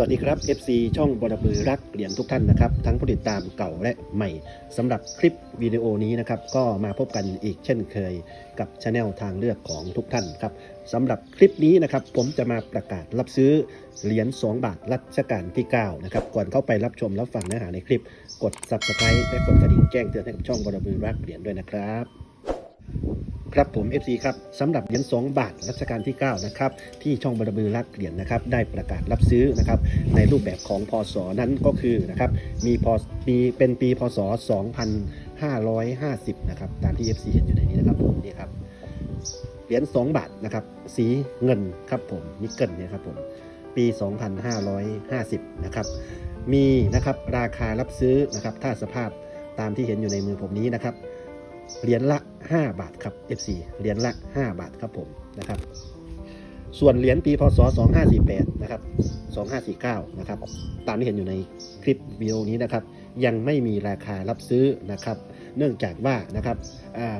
วัสดีครับ FC ช่องบอดบือรักเหรียญทุกท่านนะครับ ทั้งผู้ติดตามเก่าและใหม่สำหรับคลิปวิดีโอนี้นะครับ ก็มาพบกันอีกเช่นเคยกับช anel ทางเลือกของทุกท่านครับสำหรับคลิปนี้นะครับ ผมจะมาประกาศรับซื้อเหรียญ2บาทรัชกาลที่ 9 นะครับ ก่อนเข้าไปรับชมรับฟังเนื้อหาในคลิป กด subscribe และกดกระดิ่งแจ้งเตือนให้กับช่องบอดบือรักเหรียญด้วยนะครับ ครับผม FC ครับสำหรับเหรียญ2บาทรัชกาลที่ 9 นะครับ ที่ช่องบรบือรักเหรียญนะครับ ได้ประกาศรับซื้อนะครับ ในรูปแบบของพศนั้นก็คือนะครับมีพปีเป็นปีพศ 2550 นะครับ ตามที่ FC เห็นอยู่ในนี้นะครับผมนี่ครับเหรียญ2บาทนะครับ สีเงินครับผมนิกเกิลเนี่ยครับผมปี 2550 นะครับ มีนะครับราคารับซื้อนะครับ ถ้าสภาพตามที่เห็นอยู่ในมือผมนี้นะครับเหรียญละ 5 บาทครับ FC เหรียญละ 5 บาทครับผมนะครับ ส่วนเหรียญปีพศ 2548 นะครับ 2549 นะครับ ตามที่เห็นอยู่ในคลิปวิดีโอนี้นะครับ ยังไม่มีราคารับซื้อนะครับ เนื่องจากว่านะครับ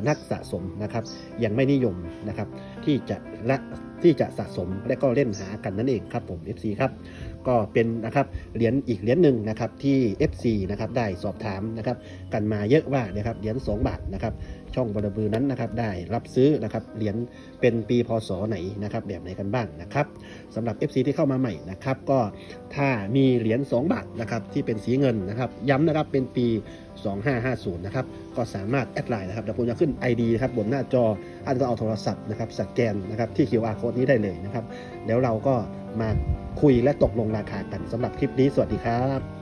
นักสะสมนะครับยังไม่นิยมนะครับที่จะละ ที่จะสะสมและก็เล่นหากันนั่นเองครับผม FC ครับก็เป็นนะครับเหรียญอีกเหรียญหนึ่งนะครับที่ FC นะครับได้สอบถามนะครับกันมาเยอะว่านะครับเหรียญ2บาทนะครับช่องบอดบือนั้นนะครับได้รับซื้อนะครับเหรียญเป็นปีพศไหนนะครับแบบไหนกันบ้างนะครับสำหรับ FC ที่เข้ามาใหม่นะครับก็ถ้ามีเหรียญ2บาทนะครับที่เป็นสีเงินนะครับย้ำนะครับเป็นปี 2550นะครับก็สามารถแอดไลน์นะครับเดี๋ยวผมจะขึ้น ID นะครับบนหน้าจออาจจะเอาโทรศัพท์นะครับสแกนนะครับที่ QR code นี้ได้เลยนะครับ แล้วเราก็มาคุยและตกลงราคากันสำหรับคลิปนี้สวัสดีครับ